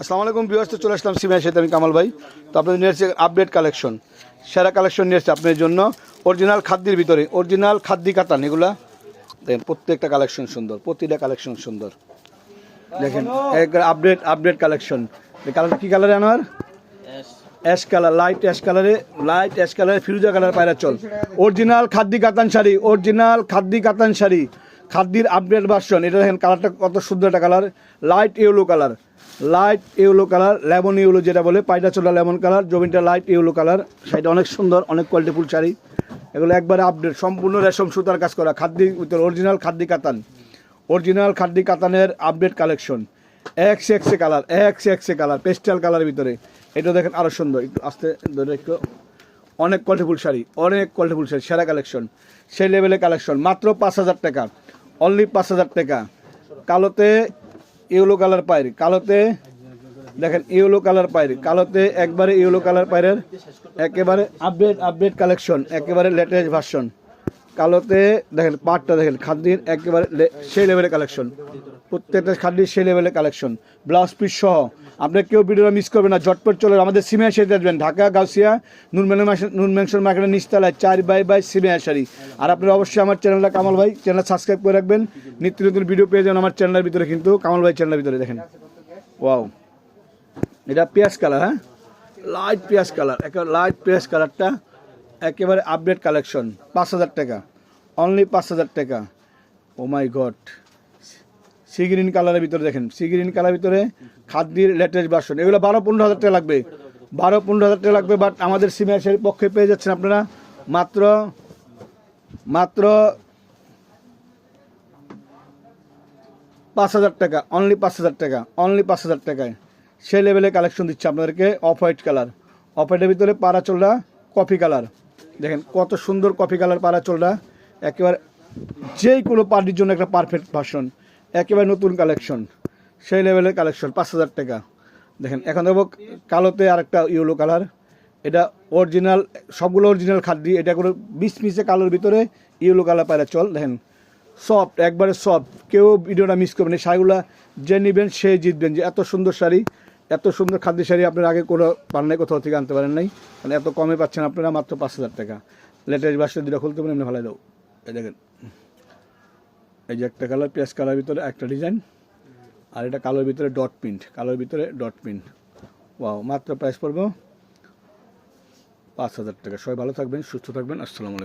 আসসালামু আলাইকুম বিওয়াস তো চলে আসলাম সিমিয়ার সাথে আমি কামাল ভাই। তো আপনাদের নিয়ে এসেছে আপডেট কালেকশন সেরা কালেকশন নিয়ে এসেছে আপনাদের জন্য। অরিজিনাল খাদ্যের ভিতরে অরিজিনাল খাদ্যি কাতান এগুলা দেখেন প্রত্যেকটা কালেকশন সুন্দর প্রতিটা কালেকশন সুন্দর। দেখেন আপডেট আপডেট কালেকশন কালারটা কী কালারে Anwar? Ash colour light ash কালারে লাইট অ্যাশ কালারে ফিরুজা কালার পায়রা চল। অরিজিনাল খাদ্যি কাতান শাড়ি অরিজিনাল খাদ্যি কাতান শাড়ি। খাদ্যির আপডেট ভার্সন এটা দেখেন কালারটা কত সুন্দর একটা colour light yellow colour light yellow colour lemon yellow যেটা বলে পায়রা চোলা লেমন কালার জমিনটা লাইট ইয়েলো কালার শাড়িটা অনেক সুন্দর, অনেক কোয়ালিটিফুল শাড়ি। এগুলো একবারে আপডেট সম্পূর্ণ রেশম সুতার কাজ করা, খাদ্যি অরিজিনাল খাদ্যি কাতান। অরিজিনাল খাদ্যি কাতানের আপডেট কালেকশন এক্স এক্সে কালার এক্স এক্সে কালার পেস্টাল কালারের ভিতরে। এটা দেখেন আরও সুন্দর, একটু আস্তে ধরে একটু অনেক কোয়ালিটিফুল শাড়ি, অনেক কোয়ালিটিফুল শাড়ি, সেরা কালেকশন সেই লেভেলের কালেকশন মাত্র পাঁচ হাজার টাকা। অনলি পাঁচ হাজার টাকা। কালোতে ইউলো কালার পায়ের। কালোতে দেখেন ইউলো কালার পায়ের। কালোতে একবারে ইউলো কালার পায়ের একেবারে আপডেট আপডেট কালেকশন একেবারে লেটেস্ট ভার্সন কালোতে দেখেন পাটটা দেখেন, খাদ্যির একেবারে সেই লেভেলের কালেকশন প্রত্যেকটা খাদ্যির সেই লেভেলের কালেকশন ব্লাউজ পিস সহ আপনি কেউ ভিডিওটা মিস করবেন না, ঝটপট চলে আমাদের সিমিয়া শাড়ি আসবেন ঢাকা, গাউসিয়া নুন নুন মেনশন মার্কেটের নিচতলায়, চার বাই বাই সিমিয়া শাড়ি আর আপনারা অবশ্যই আমার চ্যানেলটা কামাল ভাই চ্যানেল সাবস্ক্রাইব করে রাখবেন। নিত্য নতুন ভিডিও পেয়ে যাবেন আমার চ্যানেলের ভিতরে কিন্তু, কামাল ভাই চ্যানেলের ভিতরে, দেখেন। ওয়াও এটা পেঁয়াজ কালার হ্যাঁ? লাইট পেঁয়াজ কালার একেবারে লাইট পেঁয়াজ কালারটা একেবারে আপডেট কালেকশন পাঁচ হাজার টাকা। অনলি পাঁচ হাজার টাকা। Oh my god sea green কালারের ভিতরে দেখেন সি গ্রিন কালারের ভিতরে খাদ্যের লেটেস্ট ভার্সন এগুলো বারো পনেরো হাজার টাকা লাগবে। বারো পনেরো হাজার টাকা লাগবে বাট আমাদের সিমিয়াসের পক্ষে পেয়ে যাচ্ছেন আপনারা মাত্র মাত্র পাঁচ হাজার টাকা অনলি পাঁচ হাজার টাকা অনলি পাঁচ হাজার টাকায়। সেই লেভেলে কালেকশন দিচ্ছে আপনাদেরকে অফ হোয়াইট কালার অফ হোয়াইটের ভিতরে পাড়া চোলটা কফি কালার দেখেন কত সুন্দর কফি কালার পাড়া চোলটা একেবারে যে কোনো পার্টির জন্য একটা পারফেক্ট ভার্সন একেবারে নতুন কালেকশন সেই লেভেলের কালেকশন পাঁচ হাজার টাকা। দেখেন, এখন দেখব কালোতে আরেকটা ইয়েলো কালার এটা অরিজিনাল সবগুলো অরিজিনাল খাদ্য এটা কোনো বিশ পিসে কালোর ভিতরে ইয়েলো কালার পায়রা চল। দেখেন সফট একবারে সফট কেউ ভিডিওটা মিস করবেন শাড়িগুলো যে নেবেন, সে জিতবেন যে এত সুন্দর শাড়ি, এত সুন্দর খাদ্য শাড়ি আপনার আগে কোনো পান নাই, কোথাও থেকে আনতে পারেন নাই। মানে এত কমে পাচ্ছেন আপনারা মাত্র পাঁচ হাজার টাকা। লেটেস্ট বাসটা দুটো খুলতে পারেন, এমনি ভালো দাও। দেখেন এই যে একটা কালার, পেঁয়াজ কালার ভিতরে একটা ডিজাইন, আর এটা কালোর ভিতরে ডট প্রিন্ট, কালোর ভিতরে ডট প্রিন্ট। ওয়াও, মাত্র প্রাইস পড়ব পাঁচ হাজার টাকা। সবাই ভালো থাকবেন, সুস্থ থাকবেন। আসসালামু আলাইকুম।